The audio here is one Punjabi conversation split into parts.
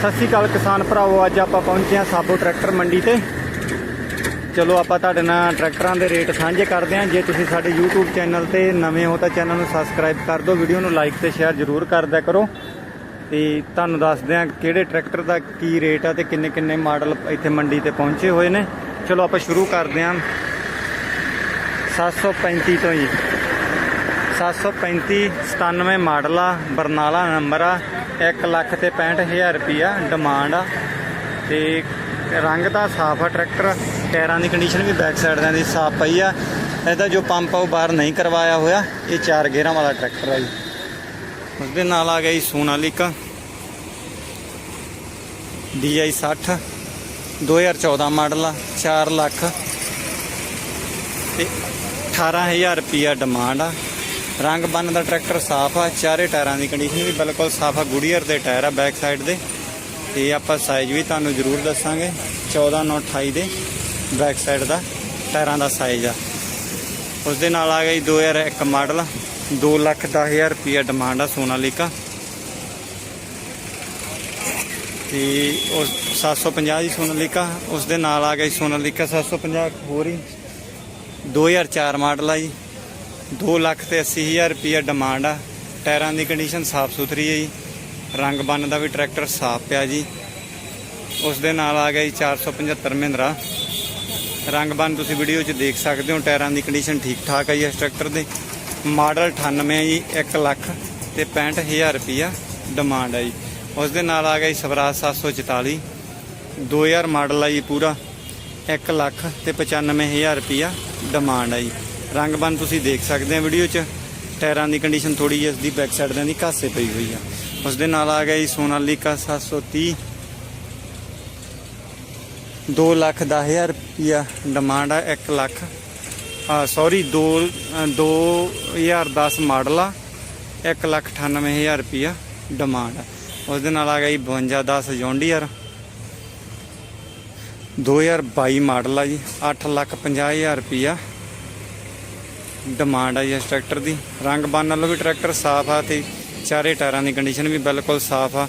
ਸਤਿ ਸ਼੍ਰੀ ਅਕਾਲ ਕਿਸਾਨ ਭਰਾਵੋ, ਅੱਜ ਆਪਾਂ ਪਹੁੰਚੇ ਹਾਂ ਸਾਬੋ ਟਰੈਕਟਰ ਮੰਡੀ ਤੇ। ਚਲੋ, ਆਪਾਂ ਤੁਹਾਡੇ ਨਾਲ ਟਰੈਕਟਰਾਂ ਦੇ ਰੇਟ ਸਾਂਝੇ ਕਰਦੇ ਹਾਂ। ਜੇ ਤੁਸੀਂ ਸਾਡੇ YouTube ਚੈਨਲ ਤੇ ਨਵੇਂ ਹੋ ਤਾਂ ਚੈਨਲ ਨੂੰ ਸਬਸਕ੍ਰਾਈਬ ਕਰ ਦਿਓ, ਵੀਡੀਓ ਨੂੰ ਲਾਈਕ ਤੇ ਸ਼ੇਅਰ ਜ਼ਰੂਰ ਕਰ ਦਿਆ ਕਰੋ। ਤੇ ਤੁਹਾਨੂੰ ਦੱਸਦੇ ਹਾਂ ਕਿਹੜੇ ਟਰੈਕਟਰ ਦਾ ਕੀ ਰੇਟ ਆ ਤੇ ਕਿੰਨੇ ਕਿੰਨੇ ਮਾਡਲ ਇੱਥੇ ਮੰਡੀ ਤੇ ਪਹੁੰਚੇ ਹੋਏ ਨੇ। ਚਲੋ, ਆਪਾਂ ਸ਼ੁਰੂ ਕਰਦੇ ਹਾਂ। 735 ਤੋਂ ਜੀ। 735 97 ਮਾਡਲ ਆ, ਬਰਨਾਲਾ ਨੰਬਰ ਆ 1 ਲੱਖ ਤੇ 65000 ਰੁਪਿਆ ਡਿਮਾਂਡ ਆ। ਤੇ ਰੰਗ ਦਾ ਸਾਫ਼ ਆ ਟਰੈਕਟਰ, ਟਾਇਰਾਂ ਦੀ ਕੰਡੀਸ਼ਨ ਵੀ ਬੈਕ ਸਾਈਡ ਦੀ ਸਾਫ਼ ਪਈ ਆ। ਇਹਦਾ ਜੋ ਪੰਪ ਆ ਉਹ ਬਾਹਰ ਨਹੀਂ ਕਰਵਾਇਆ ਹੋਇਆ, ਇਹ ਚਾਰ ਗੇਅਰਾਂ ਵਾਲਾ ਟਰੈਕਟਰ ਆ ਜੀ। ਉਸਦੇ ਨਾਲ ਆ ਗਿਆ ਜੀ ਸੋਨਾਲੀਕਾ। DI 60 2014 ਮਾਡਲ ਆ 4 ਲੱਖ ਤੇ 18000 ਰੁਪਿਆ ਡਿਮਾਂਡ ਆ। ਰੰਗ ਬੰਨ ਦਾ ਟਰੈਕਟਰ ਸਾਫ਼ ਆ, ਚਾਰੇ ਟਾਇਰਾਂ ਦੀ ਕੰਡੀਸ਼ਨ ਵੀ ਬਿਲਕੁਲ ਸਾਫ਼ ਆ। ਗੁੜੀਅਰ ਦੇ ਟਾਇਰ ਆ ਬੈਕ ਸਾਈਡ ਦੇ। ਤੇ ਆਪਾਂ ਸਾਈਜ਼ ਵੀ ਤੁਹਾਨੂੰ ਜ਼ਰੂਰ ਦੱਸਾਂਗੇ। 14 9 28 ਦੇ ਬੈਕ ਸਾਈਡ ਦਾ ਟਾਇਰਾਂ ਦਾ ਸਾਈਜ਼ ਆ। ਉਸ ਦੇ ਨਾਲ ਆ ਗਈ 2001 ਮਾਡਲ 2 ਲੱਖ 10000 ਰੁਪਿਆ ਡਿਮਾਂਡ ਆ ਸੋਨਾਲੀਕਾ। ਤੇ ਉਸ 750 ਦੀ ਸੋਨਾਲੀਕਾ ਉਸ ਦੇ ਨਾਲ ਆ ਗਈ ਸੋਨਾਲੀਕਾ 750 ਹੋਰ ਹੀ। 2004 ਮਾਡਲ ਆ ਜੀ। 2 ਲੱਖ ਤੇ 80000 ਰੁਪਿਆ ਡਿਮਾਂਡ ਆ। ਟਾਇਰਾਂ ਦੀ ਕੰਡੀਸ਼ਨ ਸਾਫ਼ ਸੁਥਰੀ ਹੈ ਜੀ। ਰੰਗ ਬੰਨ ਦਾ ਵੀ ਟਰੈਕਟਰ ਸਾਫ਼ ਪਿਆ ਜੀ। ਉਸ ਦੇ ਨਾਲ ਆ ਗਿਆ ਜੀ 475 ਮਹਿੰਦਰਾ। ਰੰਗ ਬੰਨ ਤੁਸੀਂ ਵੀਡੀਓ 'ਚ ਦੇਖ ਸਕਦੇ ਹੋ, ਟਾਇਰਾਂ ਦੀ ਕੰਡੀਸ਼ਨ ਠੀਕ ਠਾਕ ਹੈ ਜੀ ਇਸ ਟਰੈਕਟਰ ਦੇ। ਮਾਡਲ 98 ਹੈ ਜੀ 1 ਲੱਖ ਤੇ 65000 ਰੁਪਿਆ ਡਿਮਾਂਡ ਹੈ ਜੀ। ਉਸ ਦੇ ਨਾਲ ਆ ਗਿਆ ਜੀ ਸਵਰਾਜ 744 2000 ਮਾਡਲ ਆ ਜੀ ਪੂਰਾ। 1 ਲੱਖ ਤੇ 95000 ਰੁਪਿਆ ਡਿਮਾਂਡ ਆ ਜੀ। ਰੰਗ ਬੰਨ ਤੁਸੀਂ ਦੇਖ ਸਕਦੇ ਹੋ ਵੀਡੀਓ 'ਚ। ਟਾਇਰਾਂ ਦੀ ਕੰਡੀਸ਼ਨ ਥੋੜੀ ਜਿਹੀ ਇਸ ਦੀ ਬੈਕ ਸਾਈਡ ਦੀ ਘਾਸੇ ਪਈ ਹੋਈ ਆ। ਉਸ ਦੇ ਨਾਲ ਆ ਗਿਆ ਜੀ ਸੋਨਾਲੀਕਾ 730 2 ਲੱਖ 10000 ਰੁਪਿਆ ਡਿਮਾਂਡ ਆ 1 ਲੱਖ। ਆ ਸੌਰੀ 2 2010 ਮਾਡਲ ਆ 1 ਲੱਖ 98000 ਰੁਪਿਆ ਡਿਮਾਂਡ ਆ। ਉਸ ਦੇ ਨਾਲ ਆ ਗਿਆ ਜੀ 5210 ਜੌਂਡੀਅਰ। 2022 ਮਾਡਲ ਆ ਜੀ 8 ਲੱਖ 50000 ਰੁਪਿਆ ਡਿਮਾਂਡ ਆ ਜੀ ਇਸ ਟਰੈਕਟਰ ਦੀ। ਰੰਗ ਬੰਨ ਨਾਲੋਂ ਵੀ ਟਰੈਕਟਰ ਸਾਫ਼ ਆ ਤੇ ਚਾਰੇ ਟਾਇਰਾਂ ਦੀ ਕੰਡੀਸ਼ਨ ਵੀ ਬਿਲਕੁਲ ਸਾਫ਼ ਆ।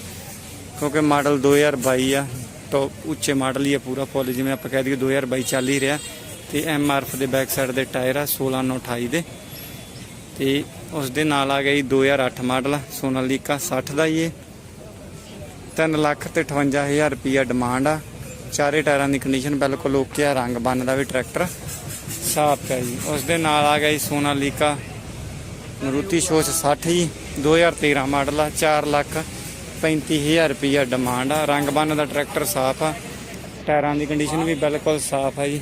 ਕਿਉਂਕਿ ਮਾਡਲ 2022 ਆ, ਤਾਂ ਉੱਚੇ ਮਾਡਲ ਹੀ ਆ ਪੂਰਾ ਫੁੱਲ ਜਿਵੇਂ ਆਪਾਂ ਕਹਿ ਦਈਏ 2022 ਚੱਲ ਹੀ ਰਿਹਾ। ਤੇ ਐਮਆਰਐਫ ਦੇ ਬੈਕ ਸਾਈਡ ਦੇ ਟਾਇਰ ਆ 16928 ਦੇ। ਤੇ ਉਸ ਦੇ ਨਾਲ ਆ ਗਈ 2008 ਮਾਡਲ ਸੋਨਾਲੀਕਾ 60 ਦਾ ਹੀ ਇਹ 3 ਲੱਖ ਤੇ 58000 ਰੁਪਿਆ ਡਿਮਾਂਡ ਆ। ਚਾਰੇ ਟਾਇਰਾਂ ਦੀ ਕੰਡੀਸ਼ਨ ਬਿਲਕੁਲ ਓਕੇ ਆ, ਰੰਗ ਬੰਨ ਦਾ ਵੀ ਟਰੈਕਟਰ। ਸਾਫ਼ ਹੈ ਜੀ। ਉਸ ਦੇ ਨਾਲ ਆ ਗਿਆ ਜੀ ਸੋਨਾਲੀਕਾ। ਮਰੂਤੀ ਸੋਚ 60 ਜੀ। 2013 ਮਾਡਲ ਆ 4 ਲੱਖ 35000 ਰੁਪਿਆ ਡਿਮਾਂਡ ਆ। ਰੰਗ ਬੰਨ ਦਾ ਟਰੈਕਟਰ ਸਾਫ਼ ਆ। ਟਾਇਰਾਂ ਦੀ ਕੰਡੀਸ਼ਨ ਵੀ ਬਿਲਕੁਲ ਸਾਫ਼ ਆ ਜੀ।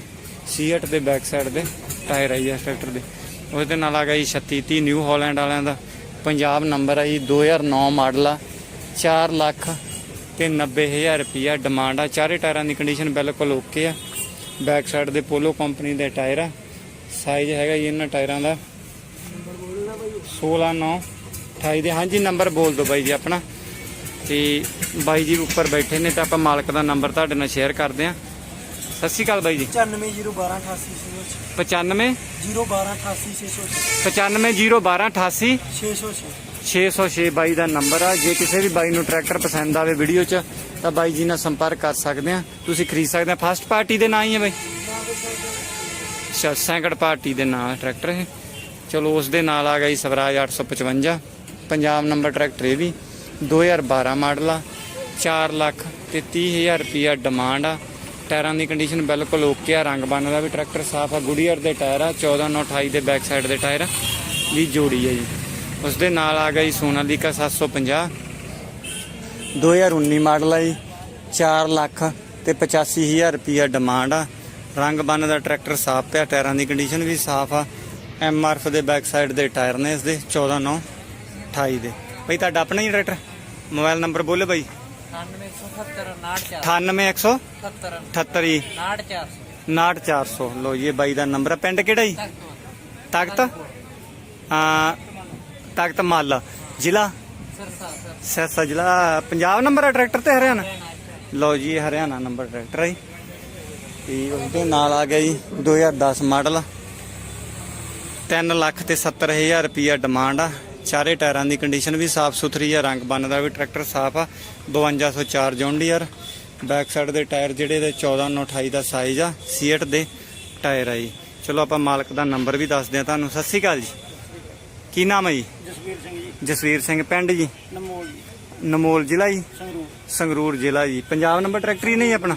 ਸੀਟ ਦੇ ਬੈਕ ਸਾਈਡ ਦੇ ਟਾਇਰ ਆ ਇਸ ਟਰੈਕਟਰ ਦੇ। ਉਸ ਦੇ ਨਾਲ ਆ ਗਿਆ ਜੀ 3630 ਨਿਊ ਹਾਲੈਂਡ ਵਾਲਿਆਂ ਦਾ। ਪੰਜਾਬ ਨੰਬਰ ਆ ਜੀ 2009 ਮਾਡਲ ਆ। 4 ਲੱਖ ਤੇ 90000 ਰੁਪਿਆ ਡਿਮਾਂਡ ਆ। ਚਾਰੇ ਟਾਇਰਾਂ ਦੀ ਕੰਡੀਸ਼ਨ ਬਿਲਕੁਲ ਓਕੇ ਆ। ਬੈਕ ਸਾਈਡ ਦੇ ਪੋਲੋ ਕੰਪਨੀ ਦੇ ਟਾਇਰ ਆ। ਸਾਈਜ਼ ਹੈਗਾ ਜੀ ਇਹਨਾਂ ਟਾਇਰਾਂ ਦਾ। 16 9 28 ਦੇ। ਹਾਂਜੀ ਨੰਬਰ ਬੋਲ ਦਿਓ ਬਾਈ ਜੀ ਆਪਣਾ। ਤੇ ਬਾਈ ਜੀ ਉੱਪਰ ਬੈਠੇ ਨੇ ਤਾਂ ਆਪਾਂ ਮਾਲਕ ਦਾ ਨੰਬਰ ਤੁਹਾਡੇ ਨਾਲ ਸ਼ੇਅਰ ਕਰਦੇ ਆ ਸਤਿ ਸ਼੍ਰੀ ਅਕਾਲ ਬਾਈ ਜੀ। 9501288606 95 01288606 9501288 606 606 ਬਾਈ ਦਾ ਨੰਬਰ ਆ। ਜੇ ਕਿਸੇ ਵੀ ਬਾਈ ਨੂੰ ਟਰੈਕਟਰ ਪਸੰਦ ਆਵੇ ਵੀਡੀਓ 'ਚ, ਤਾਂ ਬਾਈ ਜੀ ਨਾਲ ਸੰਪਰਕ ਕਰ ਸਕਦੇ ਆ। ਤੁਸੀਂ ਖਰੀਦ ਸਕਦੇ ਆ। ਫਸਟ ਪਾਰਟੀ ਦੇ ਨਾਂ ਹੀ ਹੈ ਬਾਈ। ਅੱਛਾ ਸੈਕੰਡ ਪਾਰਟੀ ਦੇ ਨਾਂ ਟਰੈਕਟਰ ਇਹ। ਚਲੋ, ਉਸ ਦੇ ਨਾਲ ਆ ਗਿਆ ਜੀ ਸਵਰਾਜ 855 ਪੰਜਾਬ ਨੰਬਰ ਟਰੈਕਟਰ ਇਹ ਵੀ। 2012 ਮਾਡਲ ਆ। 4 ਲੱਖ ਤੇ 30000 ਰੁਪਿਆ ਡਿਮਾਂਡ ਆ। ਟਾਇਰਾਂ ਦੀ ਕੰਡੀਸ਼ਨ ਬਿਲਕੁਲ ਓਕੇ ਆ। ਰੰਗ ਬੰਨ ਦਾ ਵੀ ਟਰੈਕਟਰ ਸਾਫ਼ ਆ। ਗੁੜੀਅਰ ਦੇ ਟਾਇਰ ਆ। 14928 ਦੇ ਬੈਕ ਸਾਈਡ ਦੇ ਟਾਇਰ ਵੀ ਜੋੜੀ ਹੈ ਜੀ। ਉਸ ਦੇ ਨਾਲ ਆ ਗਿਆ ਜੀ ਸੋਨਾਲੀਕਾ 750 2019 ਮਾਡਲ ਆ ਜੀ 4 ਲੱਖ ਤੇ 85000 ਰੁਪਿਆ ਡਿਮਾਂਡ ਆ। ਰੰਗ ਬੰਨ ਦਾ ਟਰੈਕਟਰ ਸਾਫ਼ ਪਿਆ ਟਾਇਰਾਂ ਦੀ ਕੰਡੀਸ਼ਨ ਵੀ ਸਾਫ਼ ਆ। ਐਮਆਰਐਫ ਦੇ ਬੈਕ ਸਾਈਡ ਦੇ ਟਾਇਰ ਨੇ ਇਸ ਦੇ 14 9 28 ਦੇ। ਬਈ ਤੁਹਾਡਾ ਆਪਣਾ ਹੀ ਟਰੈਕਟਰ? ਮੋਬਾਈਲ ਨੰਬਰ ਬੋਲੇ ਬਾਈ। 98170 98170 ਜੀ 98400 98400 ਲੋ ਜੀ ਇਹ ਬਾਈ ਦਾ ਨੰਬਰ ਆ। ਪਿੰਡ ਕਿਹੜਾ ਜੀ? ਤਖਤ ਆ ਤਖਤ ਮੱਲ। ਜ਼ਿਲ੍ਹਾ? ਸਿਰਸਾ ਜ਼ਿਲ੍ਹਾ। ਪੰਜਾਬ ਨੰਬਰ ਹੈ ਟਰੈਕਟਰ ਤੇ ਹਰਿਆਣਾ? ਲਓ ਜੀ ਹਰਿਆਣਾ ਨੰਬਰ ਟਰੈਕਟਰ ਹੈ ਤੇ ਉਹਦੇ ਨਾਲ ਆ ਗਿਆ ਜੀ 2010 ਮਾਡਲ। 3 ਲੱਖ ਤੇ 70000 ਰੁਪਿਆ ਡਿਮਾਂਡ ਆ। ਚਾਰੇ ਟਾਇਰਾਂ ਦੀ ਕੰਡੀਸ਼ਨ ਵੀ ਸਾਫ਼ ਸੁਥਰੀ ਆ, ਰੰਗ ਬੰਨ ਦਾ ਵੀ ਟਰੈਕਟਰ ਸਾਫ਼ ਆ। 5204 ਜੌਂਡੀਅਰ ਬੈਕ ਸਾਈਡ ਦੇ ਟਾਇਰ ਜਿਹੜੇ ਦੇ 1428 ਦਾ ਸਾਈਜ਼ ਆ ਸੀਟ ਦੇ ਟਾਇਰ ਆ ਜੀ। ਚਲੋ ਆਪਾਂ ਮਾਲਕ ਦਾ ਨੰਬਰ ਵੀ ਦੱਸਦੇ ਆ ਤੁਹਾਨੂੰ। ਸਤਿ ਸ਼੍ਰੀ ਅਕਾਲ ਜੀ। ਕੀ ਨਾਮ ਹੈ ਜੀ? ਜਸਵੀਰ ਸਿੰਘ ਪਿੰਡ ਜੀ। ਨਮੋਲ ਜੀ। ਨਮੋਲ ਜ਼ਿਲ੍ਹਾ ਜੀ। ਸੰਗਰੂਰ। ਸੰਗਰੂਰ ਜ਼ਿਲ੍ਹਾ ਜੀ। ਪੰਜਾਬ ਨੰਬਰ ਟਰੈਕਟਰ ਨਹੀਂ ਆਪਣਾ?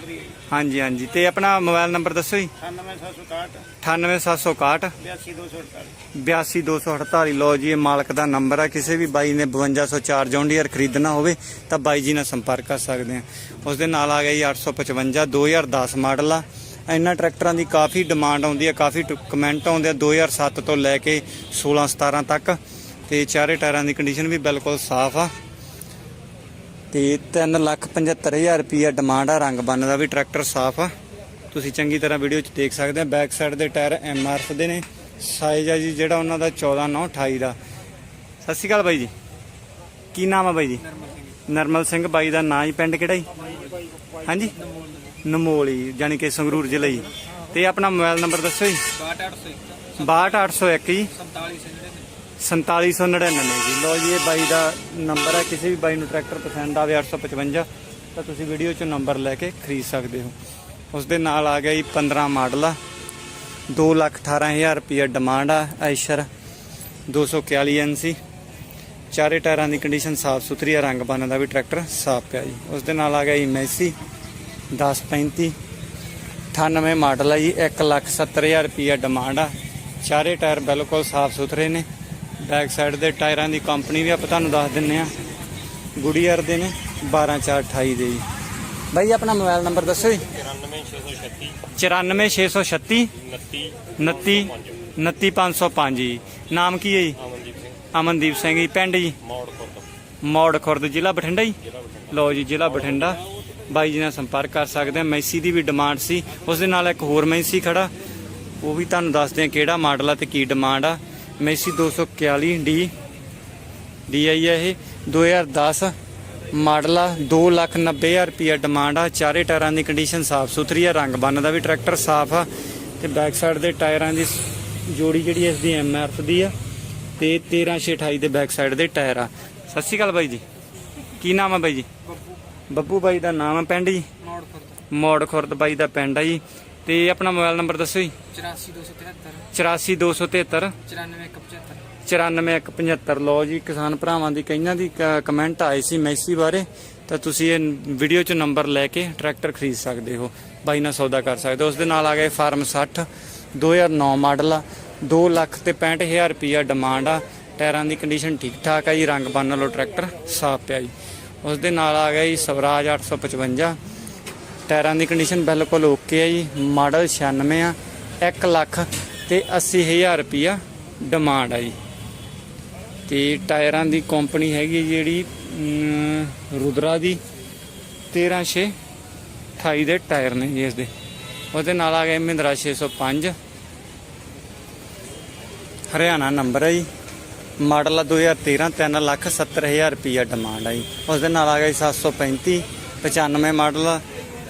ਹਾਂਜੀ ਹਾਂਜੀ। ਤੇ ਆਪਣਾ ਮੋਬਾਈਲ ਨੰਬਰ ਦੱਸੋ ਜੀ। 98761 98761 82248 82248 ਲੋ ਜੀ ਇਹ ਮਾਲਕ ਦਾ ਨੰਬਰ ਆ। ਕਿਸੇ ਵੀ ਬਾਈ ਨੇ 5204 ਜੌਂਡੀਅਰ ਖਰੀਦਣਾ ਹੋਵੇ ਤਾਂ ਬਾਈ ਜੀ ਨਾਲ ਸੰਪਰਕ ਕਰ ਸਕਦੇ ਆ। ਉਸ ਦੇ ਨਾਲ ਆ ਗਿਆ ਜੀ 855 2010 ਮਾਡਲ ਆ। ਇਹਨਾਂ ਟਰੈਕਟਰਾਂ ਦੀ ਕਾਫੀ ਡਿਮਾਂਡ ਆਉਂਦੀ ਹੈ ਕਾਫੀ ਕਮੈਂਟ ਆਉਂਦੇ ਆ। 2007 ਤੋਂ ਲੈ ਕੇ 16 17 ਤੱਕ। ਤੇ ਚਾਰੇ ਟਾਇਰਾਂ ਦੀ ਕੰਡੀਸ਼ਨ ਵੀ ਬਿਲਕੁਲ ਸਾਫ਼ ਆ। ਤੇ 375000 ਰੁਪਿਆ ਡਿਮਾਂਡ ਆ ਰੰਗ ਬੰਨ ਦਾ ਵੀ ਟਰੈਕਟਰ ਸਾਫ਼ ਆ। ਤੁਸੀਂ ਚੰਗੀ ਤਰ੍ਹਾਂ ਵੀਡੀਓ 'ਚ ਦੇਖ ਸਕਦੇ ਆ ਬੈਕ ਸਾਈਡ ਦੇ ਟਾਇਰ ਐਮਆਰਐਫ ਦੇ ਨੇ। ਸਾਈਜ਼ ਆ ਜੀ ਜਿਹੜਾ ਉਹਨਾਂ ਦਾ 14 9 28 ਦਾ। ਸਤਿ ਸ਼੍ਰੀ ਅਕਾਲ ਬਾਈ ਜੀ। ਕੀ ਨਾਮ ਆ ਬਾਈ ਜੀ? ਨਰਮਲ ਸਿੰਘ। ਬਾਈ ਦਾ ਨਾਂ ਹੀ ਪਿੰਡ ਕਿਹੜਾ ਜੀ? ਹਾਂਜੀ? ਨਮੋਲੀ ਜਾਨੀ ਕਿ ਸੰਗਰੂਰ ਜ਼ਿਲ੍ਹਾ ਜੀ। ਤੇ ਆਪਣਾ ਮੋਬਾਈਲ ਨੰਬਰ ਦੱਸੋ ਜੀ। 62801 62801 ਜੀ। 47 4799 ਜੀ। ਲੋ ਜੀ, ਇਹ ਬਾਈ ਦਾ ਨੰਬਰ ਹੈ। ਕਿਸੇ ਵੀ ਬਾਈ ਨੂੰ ਟਰੈਕਟਰ ਪਸੰਦ ਆਵੇ 855 ਤਾਂ ਤੁਸੀਂ ਵੀਡੀਓ 'ਚ ਨੰਬਰ ਲੈ ਕੇ ਖਰੀਦ ਸਕਦੇ ਹੋ। ਉਸ ਦੇ ਨਾਲ ਆ ਗਿਆ ਜੀ 15 ਮਾਡਲ ਆ। 218000 ਰੁਪਏ ਡਿਮਾਂਡ ਆ ਐਸ਼ਰ 241 ਐਨਸੀ ਚਾਰੇ ਟਾਇਰਾਂ ਦੀ ਕੰਡੀਸ਼ਨ ਸਾਫ਼ ਸੁਥਰੀ ਆ, ਰੰਗ ਬੰਨ ਦਾ ਵੀ ਟਰੈਕਟਰ ਸਾਫ਼ ਪਿਆ ਜੀ। ਉਸ ਦੇ ਨਾਲ ਆ ਗਿਆ ਜੀ ਮੈਸੀ 1035 98 ਮਾਡਲ ਆ ਜੀ 170000 ਰੁਪਏ ਡਿਮਾਂਡ ਆ। ਚਾਰੇ ਟਾਇਰ ਬਿਲਕੁਲ ਸਾਫ਼ ਸੁਥਰੇ ਨੇ। ਬੈਕ ਸਾਈਡ ਦੇ ਟਾਇਰਾਂ ਦੀ ਕੰਪਨੀ ਵੀ ਆਪਾਂ ਤੁਹਾਨੂੰ ਦੱਸ ਦਿੰਨੇ ਆ। ਗੁਡੀਅਰ ਦੇ ਨੇ 12428 ਦੇ ਜੀ। ਬਾਈ ਆਪਣਾ ਮੋਬਾਈਲ ਨੰਬਰ ਦੱਸੋ ਜੀ। 94636 29 29505 ਜੀ। ਨਾਮ ਕੀ ਹੈ ਜੀ? ਅਮਨਦੀਪ ਸਿੰਘ। ਜੀ ਪਿੰਡ ਜੀ? ਮੌੜ ਖੁਰਦ ਜ਼ਿਲ੍ਹਾ ਬਠਿੰਡਾ ਜੀ? ਲਓ ਜੀ ਜ਼ਿਲ੍ਹਾ ਬਠਿੰਡਾ। ਬਾਈ ਜੀ ਨਾਲ ਸੰਪਰਕ ਕਰ ਸਕਦੇ ਆ ਮੈਸੀ ਦੀ ਵੀ ਡਿਮਾਂਡ ਸੀ। ਉਸ ਦੇ ਨਾਲ ਇੱਕ ਹੋਰ ਮੈਸੀ ਖੜਾ। ਉਹ ਵੀ ਤੁਹਾਨੂੰ ਦੱਸਦੇ ਆ ਕਿਹੜਾ ਮਾਡਲ ਆ ਤੇ ਕੀ ਡਿਮਾਂਡ ਆ। ਮੈਸੀ 241 ਡੀ ਡੀ ਆਈ ਆ ਇਹ। 2010 ਮਾਡਲ ਆ 290000 ਰੁਪਿਆ ਡਿਮਾਂਡ ਆ। ਚਾਰੇ ਟਾਇਰਾਂ ਦੀ ਕੰਡੀਸ਼ਨ ਸਾਫ਼ ਸੁਥਰੀ ਆ ਰੰਗ ਬੰਨ ਦਾ ਵੀ ਟਰੈਕਟਰ ਸਾਫ਼ ਆ। ਤੇ ਬੈਕ ਸਾਈਡ ਦੇ ਟਾਇਰਾਂ ਦੀ ਜੋੜੀ ਜਿਹੜੀ ਇਸ ਦੀ ਐਮਆਰਐਫ ਦੀ ਆ। ਤੇ 13628 ਦੇ ਬੈਕ ਸਾਈਡ ਦੇ ਟਾਇਰ ਆ। ਸਤਿ ਸ਼੍ਰੀ ਅਕਾਲ ਬਾਈ ਜੀ। ਕੀ ਨਾਮ ਆ ਬਾਈ ਜੀ? ਬੱਬੂ। ਬੱਬੂ ਬਾਈ ਦਾ ਨਾਮ ਆ ਪਿੰਡ ਜੀ? ਮੋੜ ਖੁਰਦ ਬਾਈ ਦਾ ਪਿੰਡ ਆ ਜੀ। ਤੇ ਆਪਣਾ ਮੋਬਾਈਲ ਨੰਬਰ ਦੱਸੋ ਜੀ। 84273 84273 94175 94175 ਲੋ ਜੀ ਕਿਸਾਨ ਭਰਾਵਾਂ ਦੀ ਕਈਆਂ ਦੀ ਕਮੈਂਟ ਆਏ ਸੀ ਮੈਸੀ ਬਾਰੇ। ਤਾਂ ਤੁਸੀਂ ਇਹ ਵੀਡੀਓ 'ਚ ਨੰਬਰ ਲੈ ਕੇ ਟਰੈਕਟਰ ਖਰੀਦ ਸਕਦੇ ਹੋ। ਬਾਈ ਨਾਲ ਸੌਦਾ ਕਰ ਸਕਦੇ ਹੋ। ਉਸ ਦੇ ਨਾਲ ਆ ਗਏ ਫਾਰਮ 60 2009 ਮਾਡਲ ਆ। 2 ਲੱਖ ਤੇ 65000 ਰੁਪਿਆ ਡਿਮਾਂਡ ਆ। ਟਾਇਰਾਂ ਦੀ ਕੰਡੀਸ਼ਨ ਠੀਕ ਠਾਕ ਆ ਜੀ। ਰੰਗ ਬੰਨ ਲਓ ਟਰੈਕਟਰ ਸਾਫ਼ ਪਿਆ ਜੀ। ਉਸ ਦੇ ਨਾਲ ਆ ਗਿਆ ਜੀ ਸਵਰਾਜ 855 ਟਾਇਰਾਂ ਦੀ ਕੰਡੀਸ਼ਨ ਬਿਲਕੁਲ ਓਕੇ ਆ ਜੀ, ਮਾਡਲ 96 ਆ 1 ਲੱਖ ਤੇ 80000 ਰੁਪਿਆ ਡਿਮਾਂਡ ਆ ਜੀ। ਤੇ ਟਾਇਰਾਂ ਦੀ ਕੰਪਨੀ ਹੈਗੀ ਜਿਹੜੀ ਰੁਦਰਾ ਦੀ 136 28 ਦੇ ਟਾਇਰ ਨੇ ਜੀ ਇਸ ਦੇ ਉਹਦੇ ਨਾਲ ਆ ਗਏ ਮਹਿੰਦਰਾ 605 ਹਰਿਆਣਾ ਨੰਬਰ ਹੈ ਜੀ। ਮਾਡਲ ਆ 2013 3 ਲੱਖ 70000 ਰੁਪਿਆ ਡਿਮਾਂਡ ਆ ਜੀ। ਉਸ ਦੇ ਨਾਲ ਆ ਗਿਆ ਜੀ 735 95 ਮਾਡਲ ਆ।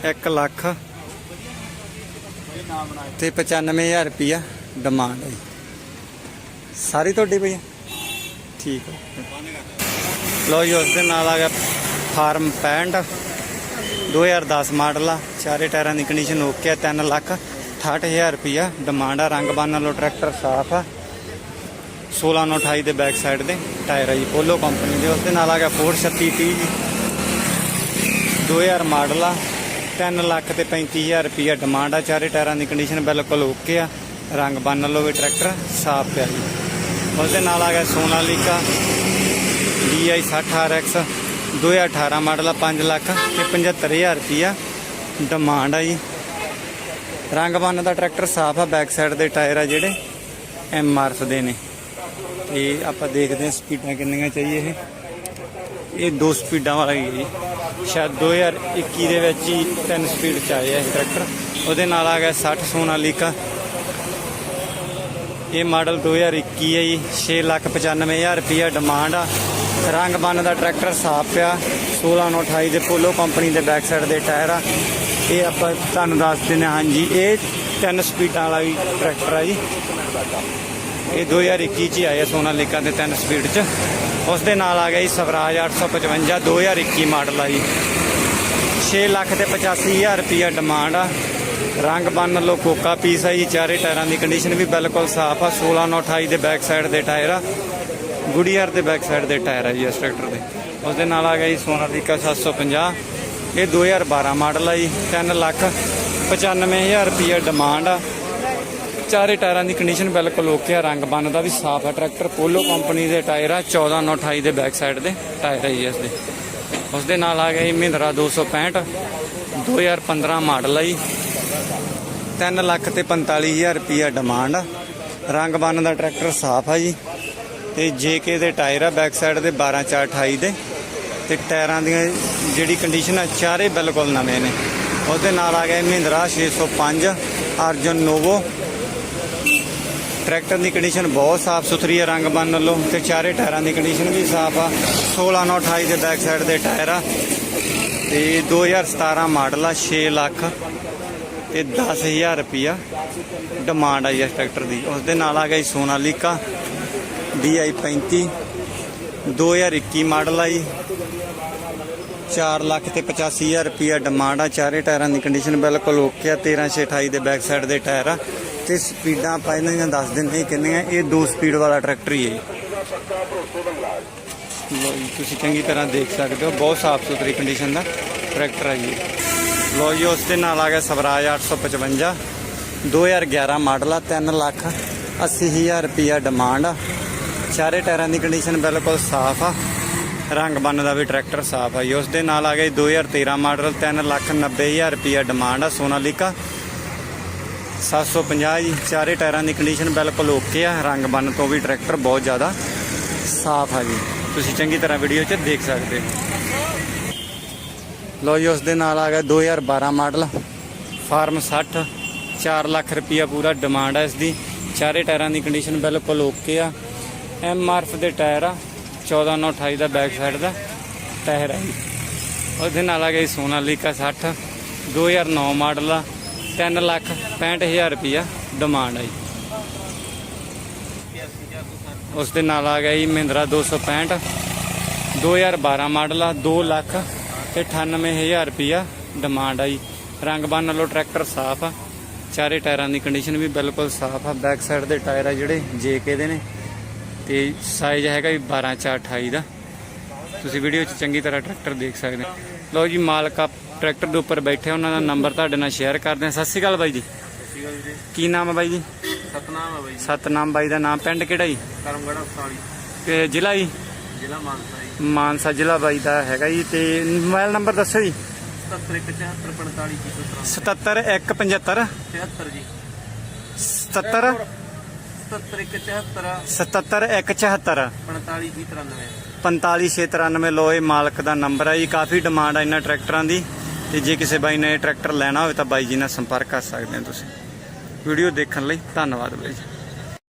1 ਲੱਖ ਤੇ 95000 ਰੁਪਿਆ ਡਿਮਾਂਡ ਹੈ ਜੀ। ਸਾਰੀ ਤੁਹਾਡੀ ਭਈਆ ਠੀਕ ਹੈ। ਲੋ ਜੀ, ਉਸ ਦੇ ਨਾਲ ਆ ਗਿਆ ਫਾਰਮ 65 2010 ਮਾਡਲ ਆ। ਚਾਰੇ ਟਾਇਰਾਂ ਦੀ ਕੰਡੀਸ਼ਨ ਓਕੇ ਆ 3 ਲੱਖ 68000 ਰੁਪਿਆ ਡਿਮਾਂਡ ਆ। ਰੰਗ ਬੰਨ ਲੋ ਟਰੈਕਟਰ ਸਾਫ਼ ਆ। 1628 ਦੇ ਬੈਕ ਸਾਈਡ ਦੇ ਟਾਇਰ ਆ ਜੀ ਪੋਲੋ ਕੰਪਨੀ ਦੇ। ਉਸ ਦੇ ਨਾਲ ਆ ਗਿਆ 43630 ਜੀ। 2000 ਮਾਡਲ ਆ। 3 ਲੱਖ ਤੇ 35000 ਰੁਪਿਆ ਡਿਮਾਂਡ ਆ, ਚਾਰੇ ਟਾਇਰਾਂ ਦੀ ਕੰਡੀਸ਼ਨ ਬਿਲਕੁਲ ਓਕੇ ਆ। ਰੰਗ ਬੰਨ ਲਓ ਵੀ ਟਰੈਕਟਰ ਸਾਫ਼ ਪਿਆ ਜੀ। ਉਸ ਦੇ ਨਾਲ ਆ ਗਿਆ ਸੋਨਾਲੀਕਾ DI 60 RX 2018 ਮਾਡਲ ਆ 5 ਲੱਖ ਤੇ 75000 ਰੁਪਿਆ ਡਿਮਾਂਡ ਆ ਜੀ। ਰੰਗ ਬੰਨ ਦਾ ਟਰੈਕਟਰ ਸਾਫ਼ ਆ ਬੈਕ ਸਾਈਡ ਦੇ ਟਾਇਰ ਆ ਜਿਹੜੇ ਐਮਆਰਐਫ ਦੇ ਨੇ। ਤੇ ਆਪਾਂ ਦੇਖਦੇ ਹਾਂ ਸਪੀਡਾਂ ਕਿੰਨੀਆਂ ਚਾਹੀਏ ਇਹ। ਇਹ ਦੋ ਸਪੀਡਾਂ ਵਾਲਾ ਹੀ ਹੈ ਜੀ। ਸ਼ਾਇਦ 2021 ਦੇ ਵਿੱਚ ਹੀ ਤਿੰਨ ਸਪੀਡ ਚ ਆਇਆ ਇਹ ਟਰੈਕਟਰ। ਉਹਦੇ ਨਾਲ ਆ ਗਿਆ 60 ਸੋਨਾਲੀਕਾ ਇਹ ਮਾਡਲ 2021 ਹੈ ਜੀ। 695000 ਰੁਪਿਆ ਡਿਮਾਂਡ ਆ। ਰੰਗ ਬੰਨ ਦਾ ਟਰੈਕਟਰ ਸਾਫ਼ ਪਿਆ। 1628 ਦੇ ਪੋਲੋ ਕੰਪਨੀ ਦੇ ਬੈਕ ਸਾਈਡ ਦੇ ਟਾਇਰ ਆ। ਇਹ ਆਪਾਂ ਤੁਹਾਨੂੰ ਦੱਸ ਦਿੰਦੇ ਹਾਂ ਹਾਂਜੀ ਇਹ ਤਿੰਨ ਸਪੀਡਾਂ ਵਾਲਾ ਵੀ ਟਰੈਕਟਰ ਆ ਜੀ। ਇਹ 2021 ਚ ਹੀ ਆਇਆ ਸੋਨਾਲੀਕਾ ਦੇ 3 ਸਪੀਡ ਚ। ਉਸ ਦੇ ਨਾਲ ਆ ਗਿਆ ਜੀ ਸਵਰਾਜ 855 2021 ਮਾਡਲ ਆ ਜੀ। 6 ਲੱਖ ਤੇ 85000 ਰੁਪਿਆ ਡਿਮਾਂਡ ਆ। ਰੰਗ ਬੰਨ ਲੋ ਕੋਕਾ ਪੀਸ ਆ ਜੀ, ਚਾਰੇ ਟਾਇਰਾਂ ਦੀ ਕੰਡੀਸ਼ਨ ਵੀ ਬਿਲਕੁਲ ਸਾਫ਼ ਆ। 16 9 28 ਦੇ ਬੈਕ ਸਾਈਡ ਦੇ ਟਾਇਰ ਆ। ਗੁੜੀਆਰ ਦੇ ਬੈਕ ਸਾਈਡ ਦੇ ਟਾਇਰ ਆ ਜੀ, ਇਸ ਟਰੈਕਟਰ ਦੇ। ਉਸ ਦੇ ਨਾਲ ਆ ਗਿਆ ਜੀ ਸੋਨਾਲੀਕਾ 750 ਇਹ 2012 ਮਾਡਲ ਆ ਜੀ 3 ਲੱਖ 95000 ਰੁਪਿਆ ਡਿਮਾਂਡ ਆ। ਚਾਰੇ ਟਾਇਰਾਂ ਦੀ ਕੰਡੀਸ਼ਨ ਬਿਲਕੁਲ ਓਕੇ ਆ, ਰੰਗ ਬੰਨ ਦਾ ਵੀ ਸਾਫ਼ ਹੈ ਟਰੈਕਟਰ ਪੋਲੋ ਕੰਪਨੀ ਦੇ ਟਾਇਰ ਆ 14 9 28 ਦੇ ਬੈਕ ਸਾਈਡ ਦੇ ਟਾਇਰ ਹੈ ਜੀ ਇਸ ਦੇ। ਉਸ ਦੇ ਨਾਲ ਆ ਗਿਆ ਜੀ ਮਹਿੰਦਰਾ 265 2015 ਮਾਡਲ ਆ ਜੀ। 3 ਲੱਖ ਤੇ 45000 ਰੁਪਿਆ ਡਿਮਾਂਡ ਆ। ਰੰਗ ਬੰਨ ਦਾ ਟਰੈਕਟਰ ਸਾਫ਼ ਆ ਜੀ। ਤੇ ਜੇਕੇ ਦੇ ਟਾਇਰ ਆ ਬੈਕ ਸਾਈਡ ਦੇ 12 4 28 ਦੇ। ਤੇ ਟਾਇਰਾਂ ਦੀਆਂ ਜਿਹੜੀ ਕੰਡੀਸ਼ਨ ਆ, ਚਾਰੇ ਬਿਲਕੁਲ ਨਵੇਂ ਨੇ। ਉਹਦੇ ਨਾਲ ਆ ਗਿਆ ਮਹਿੰਦਰਾ 605 ਅਰਜਨ ਨੋਵੋ ਟਰੈਕਟਰ ਦੀ ਕੰਡੀਸ਼ਨ ਬਹੁਤ ਸਾਫ਼ ਸੁਥਰੀ ਹੈ ਰੰਗ ਬੰਨ ਲਓ ਤੇ ਚਾਰੇ ਟਾਇਰਾਂ ਦੀ ਕੰਡੀਸ਼ਨ ਵੀ ਸਾਫ਼ ਆ। 16 9 28 ਦੇ ਬੈਕ ਸਾਈਡ ਦੇ ਟਾਇਰ ਆ। ਤੇ 2017 ਮਾਡਲ ਆ 6 ਲੱਖ ਤੇ 10000 ਰੁਪਿਆ ਡਿਮਾਂਡ ਆਈ ਇਸ ਟਰੈਕਟਰ ਦੀ। ਉਸ ਦੇ ਨਾਲ ਆ ਗਿਆ ਜੀ ਸੋਨਾਲੀਕਾ DI 35 2021 ਮਾਡਲ ਆਈ ਜੀ। 4 ਲੱਖ ਤੇ 85000 ਰੁਪਿਆ ਡਿਮਾਂਡ ਆ, ਚਾਰੇ ਟਾਇਰਾਂ ਦੀ ਕੰਡੀਸ਼ਨ ਬਿਲਕੁਲ ਓਕੇ ਆ। 13 28 ਦੇ ਬੈਕ ਸਾਈਡ ਦੇ ਟਾਇਰ ਆ। ਤੇ ਸਪੀਡਾਂ ਆਪਾਂ ਇਹਨਾਂ ਦੀਆਂ ਦੱਸ ਦਿੰਦੇ ਹਾਂ ਕਿੰਨੀਆਂ, ਇਹ ਦੋ ਸਪੀਡ ਵਾਲਾ ਟਰੈਕਟਰ ਹੀ ਹੈ ਜੀ। ਲੋ ਜੀ, ਤੁਸੀਂ ਚੰਗੀ ਤਰ੍ਹਾਂ ਦੇਖ ਸਕਦੇ ਹੋ, ਬਹੁਤ ਸਾਫ਼ ਸੁਥਰੀ ਕੰਡੀਸ਼ਨ ਦਾ ਟਰੈਕਟਰ ਹੈ ਜੀ ਲੋ ਜੀ, ਉਸ ਦੇ ਨਾਲ ਆ ਗਿਆ ਸਵਰਾਜ 855 2011 ਮਾਡਲ ਆ 3 ਲੱਖ 80000 ਰੁਪਿਆ ਡਿਮਾਂਡ ਆ। ਚਾਰੇ ਟਾਇਰਾਂ ਦੀ ਕੰਡੀਸ਼ਨ ਬਿਲਕੁਲ ਸਾਫ਼ ਆ। ਰੰਗ ਬੰਨ ਦਾ ਵੀ ਟਰੈਕਟਰ ਸਾਫ਼ ਆ ਜੀ। ਉਸ ਦੇ ਨਾਲ ਆ ਗਿਆ ਜੀ 2013 ਮਾਡਲ 3 ਲੱਖ 90000 ਰੁਪਿਆ ਡਿਮਾਂਡ ਆ ਸੋਨਾਲੀਕਾ। 750 ਜੀ, ਚਾਰੇ ਟਾਇਰਾਂ ਦੀ ਕੰਡੀਸ਼ਨ ਬਿਲਕੁਲ ਓਕੇ ਆ, ਰੰਗ ਬੰਨ ਤੋਂ ਵੀ ਟਰੈਕਟਰ ਬਹੁਤ ਜ਼ਿਆਦਾ ਸਾਫ਼ ਆ ਜੀ। ਤੁਸੀਂ ਚੰਗੀ ਤਰ੍ਹਾਂ ਵੀਡੀਓ 'ਚ ਦੇਖ ਸਕਦੇ ਹੋ। ਲੋ ਜੀ, ਉਸ ਦੇ ਨਾਲ ਆ ਗਿਆ 2012 ਮਾਡਲ ਫਾਰਮ 60 4 ਲੱਖ ਰੁਪਿਆ ਪੂਰਾ ਡਿਮਾਂਡ ਆ ਇਸ ਦੀ। ਚਾਰੇ ਟਾਇਰਾਂ ਦੀ ਕੰਡੀਸ਼ਨ ਬਿਲਕੁਲ ਓਕੇ ਆ। ਐਮ ਆਰਫ ਦੇ ਟਾਇਰ ਆ 14 9 28 ਦਾ ਬੈਕ ਸਾਈਡ ਦਾ ਟਾਇਰ ਆ ਜੀ। ਉਸ ਨਾਲ ਆ ਗਿਆ ਜੀ ਸੋਨਾਲੀਕਾ 60 2009 ਮਾਡਲ ਆ। 3 ਲੱਖ 65000 ਰੁਪਿਆ ਡਿਮਾਂਡ ਆਈ ਉਸ ਦੇ ਨਾਲ ਆ ਗਿਆ ਜੀ ਮਹਿੰਦਰਾ 265 2012 ਮਾਡਲ ਆ 2 ਲੱਖ ਤੇ 98000 ਰੁਪਿਆ ਡਿਮਾਂਡ ਆਈ ਰੰਗ ਬੰਨ ਲੋ ਟਰੈਕਟਰ ਸਾਫ਼ ਆ, ਚਾਰੇ ਟਾਇਰਾਂ ਦੀ ਕੰਡੀਸ਼ਨ ਵੀ ਬਿਲਕੁਲ ਸਾਫ਼ ਆ ਬੈਕ ਸਾਈਡ ਦੇ ਟਾਇਰ ਆ ਜਿਹੜੇ ਜੇਕੇ ਦੇ ਨੇ। ਤੇ ਸਾਈਜ਼ ਹੈਗਾ ਜੀ 12 4 28 ਦਾ। ਤੁਸੀਂ ਵੀਡੀਓ 'ਚ ਚੰਗੀ ਤਰ੍ਹਾਂ ਟਰੈਕਟਰ ਦੇਖ ਸਕਦੇ ਹੋ। ਲਓ ਜੀ ਮਾਲਕ ਆ ਟਰੈਕਟਰ ਦੇ ਉੱਪਰ ਬੈਠੇ ਉਹਨਾਂ ਦਾ ਨੰਬਰ ਤੁਹਾਡੇ ਨਾਲ ਸ਼ੇਅਰ ਕਰਦੇ ਹਾਂ ਸਤਿ ਸ਼੍ਰੀ ਅਕਾਲ ਬਾਈ ਜੀ। ਕੀ ਨਾਮ ਹੈ ਬਾਈ ਜੀ? ਸਤਨਾਮ ਹੈ ਬਾਈ ਸਤਨਾਮ ਬਾਈ ਦਾ ਨਾਮ। ਪਿੰਡ ਕਿਹੜਾ ਜੀ? ਕਰਮਗੜਾ ਉਸਾਲੀ ਤੇ ਜ਼ਿਲ੍ਹਾ ਜੀ? ਜ਼ਿਲ੍ਹਾ ਮਾਨਸਾ ਜੀ। ਮਾਨਸਾ ਜ਼ਿਲ੍ਹਾ ਬਾਈ ਦਾ ਹੈਗਾ ਜੀ। ਤੇ ਮੋਬਾਈਲ ਨੰਬਰ ਦੱਸੋ ਜੀ। 717545 ਜੀ। 77175 73 ਜੀ 77 7174 77174 45 ਜੀ 93 4593 ਲੋਏ ਮਾਲਕ ਦਾ ਨੰਬਰ ਹੈ ਜੀ। ਕਾਫੀ ਡਿਮਾਂਡ ਆ ਇਹਨਾਂ ਟਰੈਕਟਰਾਂ ਦੀ। ਤੇ ਜੇ ਕਿਸੇ ਬਾਈ ਨੇ ਇਹ ਟਰੈਕਟਰ ਲੈਣਾ ਹੋਵੇ ਤਾਂ ਬਾਈ ਜੀ ਨਾਲ ਸੰਪਰਕ ਕਰ ਸਕਦੇ ਹੋ ਤੁਸੀਂ। ਵੀਡੀਓ ਦੇਖਣ ਲਈ ਧੰਨਵਾਦ ਬਾਈ ਜੀ।